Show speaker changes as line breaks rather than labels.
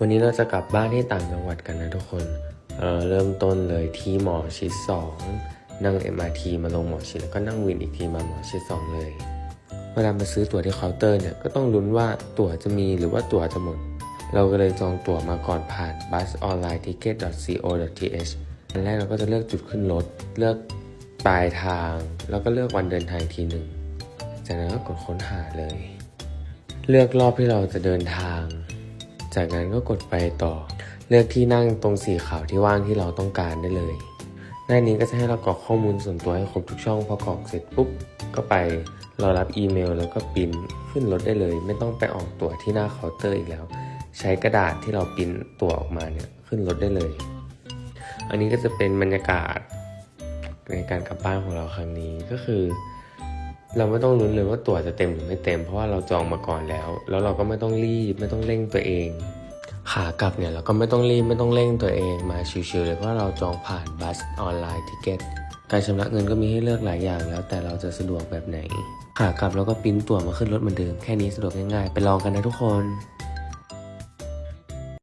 วันนี้เราจะกลับบ้านที่ต่างจังหวัดกันนะทุกคนเเริ่มต้นเลยที่หมอชิดสองนั่ง MRT มาลงหมอชิดแล้วก็นั่งวินอีกทีมาหมอชิดสองเลย เวลามาซื้อตั๋วที่เคาน์เตอร์เนี่ยก็ต้องลุ้นว่าตั๋วจะมีหรือว่าตั๋วจะหมด เราก็เลยจองตั๋วมาก่อนผ่าน busonlineticket.co.th อันแรกเราก็จะเลือกจุดขึ้นรถเลือกปลายทาง แล้วก็เลือกวันเดินทางทีหนึ่งจากนั้นก็กดค้นหาเลย เลือกรอบที่เราจะเดินทาง จากนั้นก็กดไปต่อ เลือกที่นั่งตรงสีขาวที่ว่างที่เราต้องการได้เลย หน้านี้ก็จะให้เรากรอกข้อมูลส่วนตัวให้ครบทุกช่องพอกรอกเสร็จปุ๊บก็ไปรอรับอีเมลแล้วก็ปิ้นขึ้นรถได้เลย ไม่ต้องไปออกตั๋วที่หน้าเคาน์เตอร์อีกแล้ว ใช้กระดาษที่เราปิ้นตั๋วออกมาเนี่ยขึ้นรถได้เลย อันนี้ก็จะเป็นบรรยากาศในการกลับบ้านของเราครั้งนี้ก็คือ เราไม่ต้องลุ้นเลยว่าตั๋วจะเต็มหรือไม่เต็ม เพราะว่าเราจองมาก่อนแล้ว แล้วเราก็ไม่ต้องรีบไม่ต้องเร่งตัวเอง ขากลับเนี่ยเราก็ไม่ต้องรีบไม่ต้องเร่งตัวเองมาชิวๆเลยเพราะเราจองผ่านบัสออนไลน์ทิเก็ตการชำระเงินก็มีให้เลือกหลายอย่างแล้ว แต่เราจะสะดวกแบบไหน ขากลับเราก็ปิ้นตั๋วมาขึ้นรถเหมือนเดิมแค่นี้สะดวกง่ายๆ ไปลองกันนะทุกคน